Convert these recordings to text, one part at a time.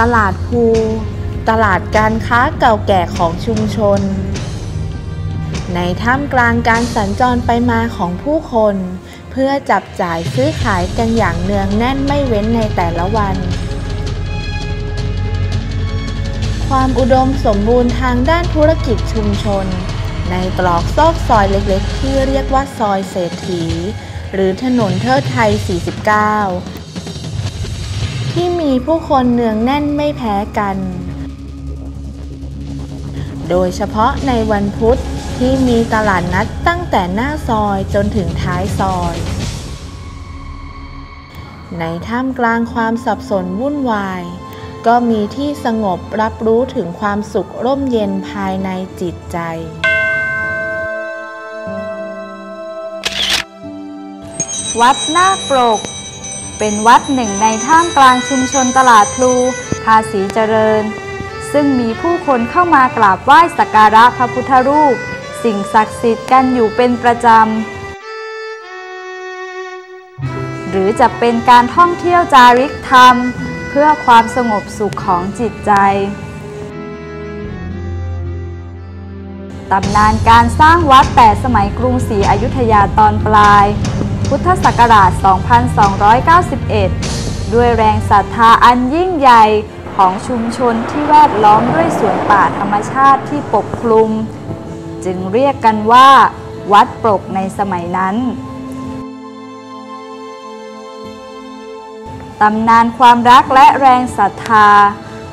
ตลาดภู ตลาดการค้าเก่าแก่ของชุมชน ในท่ามกลางการสัญจรไปมาของผู้คน เพื่อจับจ่ายซื้อขายกันอย่างเนืองแน่นไม่เว้นในแต่ละวัน ความอุดมสมบูรณ์ทางด้านธุรกิจชุมชน ในตรอกซอกซอยเล็กๆ ที่เรียกว่าซอยเศรษฐี หรือถนนเทิดไทย 49 ที่มีผู้คนเนืองแน่นไม่แพ้กัน โดยเฉพาะในวันพุธที่มีตลาดนัดตั้งแต่หน้าซอยจนถึงท้ายซอย ในท่ามกลางความสับสนวุ่นวาย ก็มีที่สงบรับรู้ถึงความสุขร่มเย็นภายในจิตใจวัดนาคปรก เป็นวัดหนึ่งในท่ามกลางชุมชนตลาดพลูภาษีเจริญ ซึ่งมีผู้คนเข้ามากราบไหว้สักการะพระพุทธรูป สิ่งศักดิ์สิทธิ์กันอยู่เป็นประจำ หรือจะเป็นการท่องเที่ยวจาริกธรรม เพื่อความสงบสุขของจิตใจตำนานการสร้างวัดแต่สมัยกรุงศรีอยุธยาตอนปลาย พุทธศักราช 2291 ด้วยแรงศรัทธาอันยิ่งใหญ่ของชุมชนที่แวดล้อมด้วยสวนป่าธรรมชาติที่ปกคลุม จึงเรียกกันว่า วัดปรกในสมัยนั้นตำนานความรักและแรงศรัทธา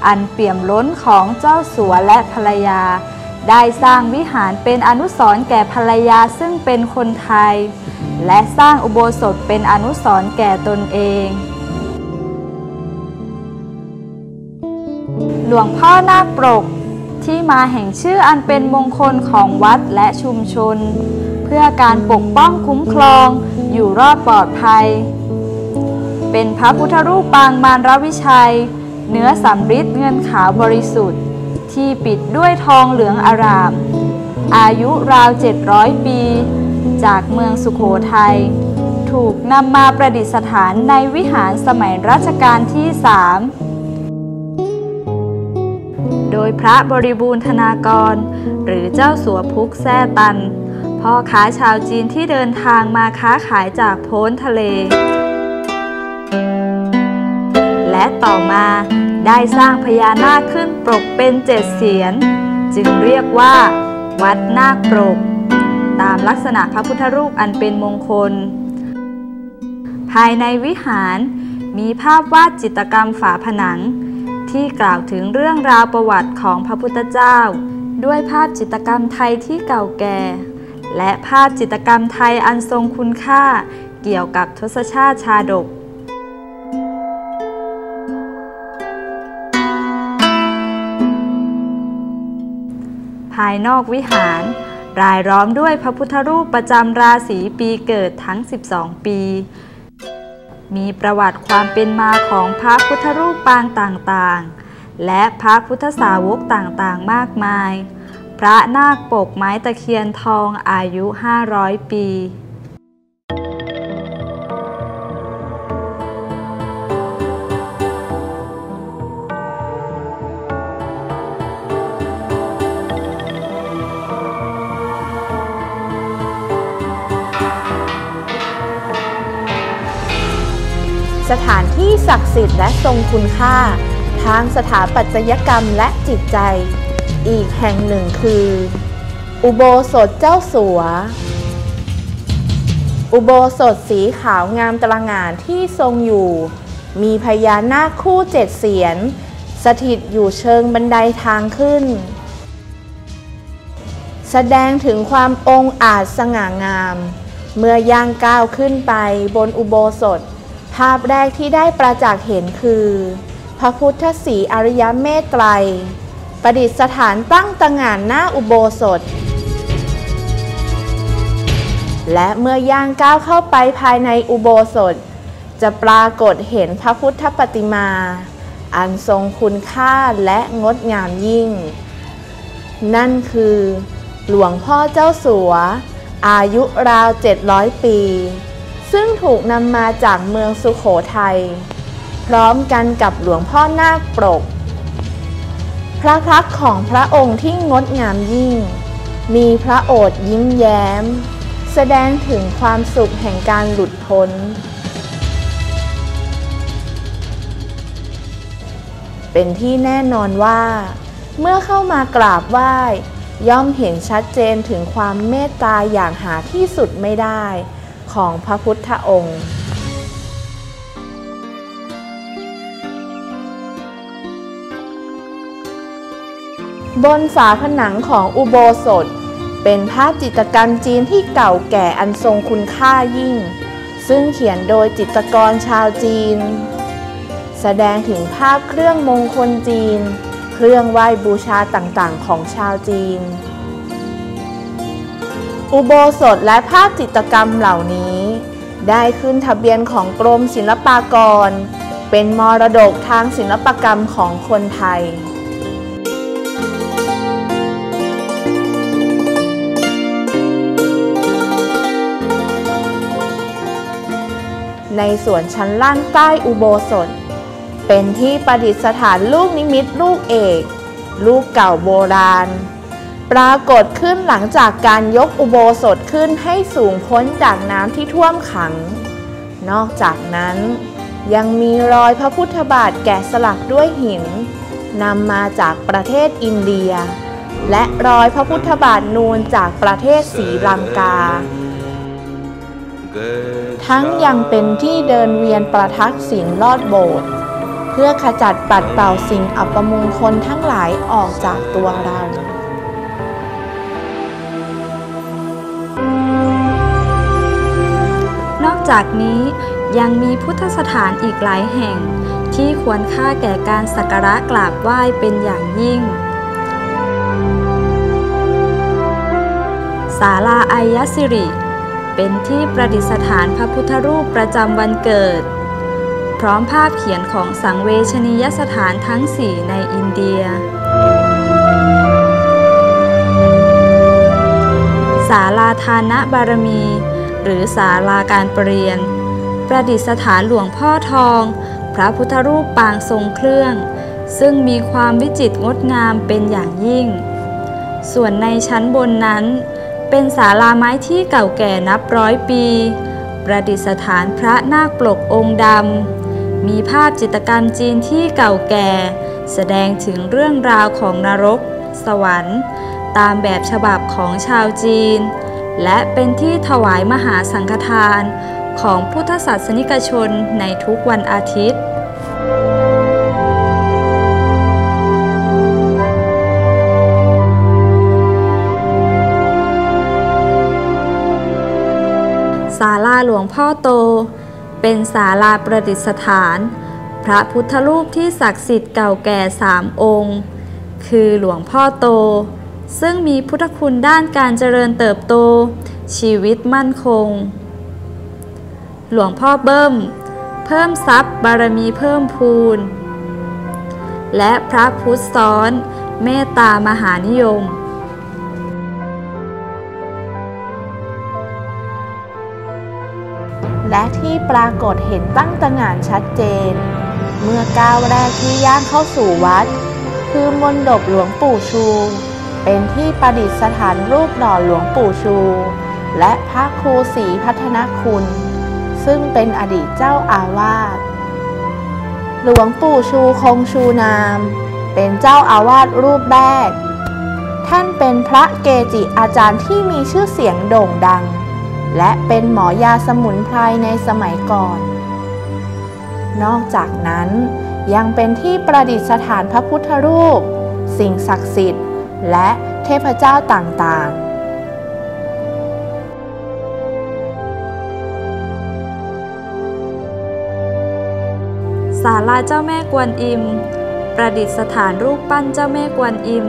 อันเปี่ยมล้นของเจ้าสัวและภรรยา ได้สร้างวิหารเป็นอนุสรณ์แก่ภรรยาซึ่งเป็นคนไทย และสร้างอุโบสถเป็นอนุสรณ์แก่ตนเอง หลวงพ่อนาคปรกที่มาแห่งชื่ออันเป็นมงคลของวัดและชุมชน เพื่อการปกป้องคุ้มครองอยู่รอดปลอดภัย เป็นพระพุทธรูปปางมารรวิชัย เนื้อสำริดเงินขาวบริสุทธิ์ ที่ปิดด้วยทองเหลืองอาราม อายุราว 700 ปี จากเมืองสุโขทัยถูกนำมาประดิษฐานในวิหารสมัยรัชกาลที่สามโดยพระบริบูรณ์ธนากร หรือเจ้าสัวพุกแซ่ตัน พ่อค้าชาวจีนที่เดินทางมาค้าขายจากโพ้นทะเล และต่อมาได้สร้างพญานาคขึ้นปรกเป็นเจ็ดเสียน จึงเรียกว่า วัดนาคปรก ตามลักษณะพระพุทธรูปอันเป็นมงคล ภายในวิหารมีภาพวาดจิตรกรรมฝาผนัง ที่กล่าวถึงเรื่องราวประวัติของพระพุทธเจ้า ด้วยภาพจิตรกรรมไทยที่เก่าแก่ และภาพจิตรกรรมไทยอันทรงคุณค่าเกี่ยวกับทศชาติชาดกภายนอกวิหาร รายล้อมด้วยพระพุทธรูปประจำราศีปีเกิดทั้ง 12 ปี มีประวัติความเป็นมาของพระพุทธรูปปางต่างๆ และพระพุทธสาวกต่างๆ มากมาย พระนาคปกไม้ตะเคียนทองอายุ 500 ปี สถานที่ศักดิ์สิทธิ์และทรงคุณค่า ทางสถาปัตยกรรมและจิตใจ อีกแห่งหนึ่งคือ อุโบสถเจ้าสัว อุโบสถสีขาวงามตระหง่านที่ทรงอยู่ มีพญานาคคู่เจ็ดเสียน สถิตอยู่เชิงบันไดทางขึ้น แสดงถึงความองอาจสง่างาม เมื่อย่างก้าวขึ้นไปบนอุโบสถ ภาพแรกที่ได้ประจักษ์เห็นคือ พระพุทธศรีอริยเมตไตรประดิษฐานตั้งตระหง่านหน้าอุโบสถ และเมื่อย่างก้าวเข้าไปภายในอุโบสถ จะปรากฏเห็นพระพุทธปฏิมา อันทรงคุณค่าและงดงามยิ่ง นั่นคือ หลวงพ่อเจ้าสัว อายุราว 700 ปี ซึ่งถูกนำมาจากเมืองสุขโขทัย พร้อมกันกับหลวงพ่อนาคปรก พระพักของพระองค์ที่งดงามยิ่ง มีพระโอษฐ์ยิ้มแย้ม แสดงถึงความสุขแห่งการหลุดพ้น เป็นที่แน่นอนว่า เมื่อเข้ามากราบไหว้ย่อมเห็นชัดเจนถึงความเมตตาอย่างหาที่สุดไม่ได้ ของพระพุทธองค์บนฝาผนังของอุโบสถ เป็นภาพจิตรกรรมจีนที่เก่าแก่อันทรงคุณค่ายิ่ง ซึ่งเขียนโดยจิตรกรชาวจีน แสดงถึงภาพเครื่องมงคลจีน เครื่องไหว้บูชาต่างๆของชาวจีน อุโบสถและภาพจิตรกรรมเหล่านี้ ได้ขึ้นทะเบียนของกรมศิลปากร เป็นมรดกทางศิลปกรรมของคนไทยในส่วนชั้นล่างใต้อุโบสถ เป็นที่ประดิษฐานลูกนิมิตลูกเอก ลูกเก่าโบราณ ปรากฏขึ้นหลังจากการยกอุโบสถขึ้นให้สูงพ้นจากน้ำที่ท่วมขัง นอกจากนั้นยังมีรอยพระพุทธบาทแกะสลักด้วยหินนำมาจากประเทศอินเดีย และรอยพระพุทธบาทนูนจากประเทศศรีลังกา ทั้งยังเป็นที่เดินเวียนประทักษิณลอดโบสถ์เพื่อขจัดปัดเป่าสิ่งอัปมงคลทั้งหลายออกจากตัวเรา จากนี้ยังมีพุทธสถานอีกหลายแห่ง ที่ควรค่าแก่การสักการะกราบไหว้เป็นอย่างยิ่งศาลาไอยสิริ เป็นที่ประดิษฐานพระพุทธรูปประจำวันเกิด พร้อมภาพเขียนของสังเวชนียสถานทั้งสี่ในอินเดียศาลาทานะบารมี หรือศาลาการประเรียน ประดิษฐานหลวงพ่อทอง พระพุทธรูปปางทรงเครื่อง ซึ่งมีความวิจิตรงดงามเป็นอย่างยิ่ง ส่วนในชั้นบนนั้น เป็นศาลาไม้ที่เก่าแก่นับร้อยปี ประดิษฐานพระนาคปลกองค์ดำ มีภาพจิตรกรรมจีนที่เก่าแก่ แสดงถึงเรื่องราวของนรก สวรรค์ ตามแบบฉบับของชาวจีน และเป็นที่ถวายมหาสังฆทานของพุทธศาสนิกชนในทุกวันอาทิตย์ ศาลาหลวงพ่อโต เป็นศาลาประดิษฐาน พระพุทธรูปที่ศักดิ์สิทธิ์เก่าแก่สามองค์ คือหลวงพ่อโต ซึ่งมีพุทธคุณด้านการเจริญเติบโต ชีวิตมั่นคง หลวงพ่อเบิ้ม เพิ่มทรัพย์บารมีเพิ่มพูน และพระพุทธซ้อน เมตตามหานิยมและที่ปรากฏเห็นตั้งตงานชัดเจน เมื่อก้าวแรกที่ย่างเข้าสู่วัด คือมณฑปหลวงปู่ชู เป็นที่ประดิษฐานรูปหล่อหลวงปู่ชู และพระครูศรีพัฒนคุณ ซึ่งเป็นอดีตเจ้าอาวาส หลวงปู่ชูคงชูนาม เป็นเจ้าอาวาสรูปแรก ท่านเป็นพระเกจิอาจารย์ที่มีชื่อเสียงโด่งดัง และเป็นหมอยาสมุนไพรในสมัยก่อน นอกจากนั้นยังเป็นที่ประดิษฐานพระพุทธรูป สิ่งศักดิ์สิทธิ์ และเทพเจ้าต่างๆศาลาเจ้าแม่กวนอิม ประดิษฐานรูปปั้นเจ้าแม่กวนอิม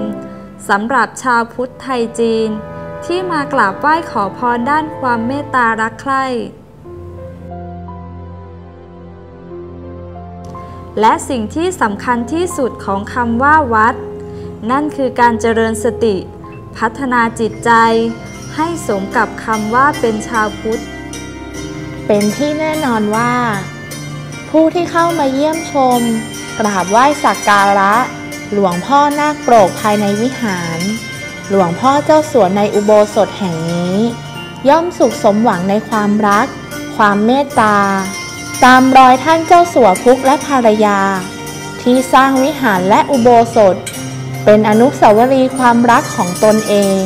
สำหรับชาวพุทธไทยจีน ที่มากราบไหว้ขอพรด้านความเมตตารักใคร่และสิ่งที่สำคัญที่สุดของคำว่าวัด นั่นคือการเจริญสติ พัฒนาจิตใจ ให้สมกับคำว่าเป็นชาวพุทธ เป็นที่แน่นอนว่า ผู้ที่เข้ามาเยี่ยมชม กราบไหว้สักการะ หลวงพ่อนาคโปรกภายในวิหาร หลวงพ่อเจ้าสัวในอุโบสถแห่งนี้ ย่อมสุขสมหวังในความรัก ความเมตตา ตามรอยท่านเจ้าสัวพุกและภรรยา ที่สร้างวิหารและอุโบสถ เป็นอนุสาวรีย์ความรักของตนเอง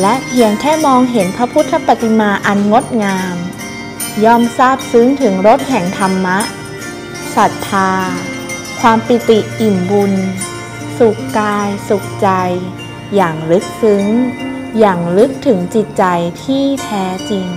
และเพียงแค่มองเห็นพระพุทธปฏิมาอันงดงาม ย่อมซาบซึ้งถึงรสแห่งธรรมะศรัทธา ความปิติอิ่มบุญ สุขกายสุขใจ อย่างลึกซึ้ง อย่างลึกถึงจิตใจที่แท้จริง